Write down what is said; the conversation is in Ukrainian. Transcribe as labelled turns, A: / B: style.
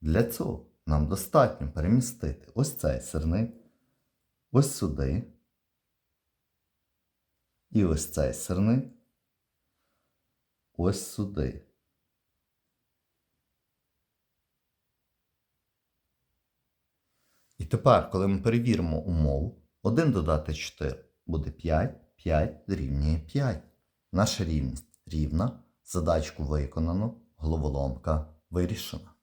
A: Для цього нам достатньо перемістити ось цей сирник, ось сюди. І ось цей сирник ось сюди. І тепер, коли ми перевіримо умову, 1 додати 4 буде 5, 5 дорівнює 5. Наша рівність рівна, задачку виконано, головоломка вирішена.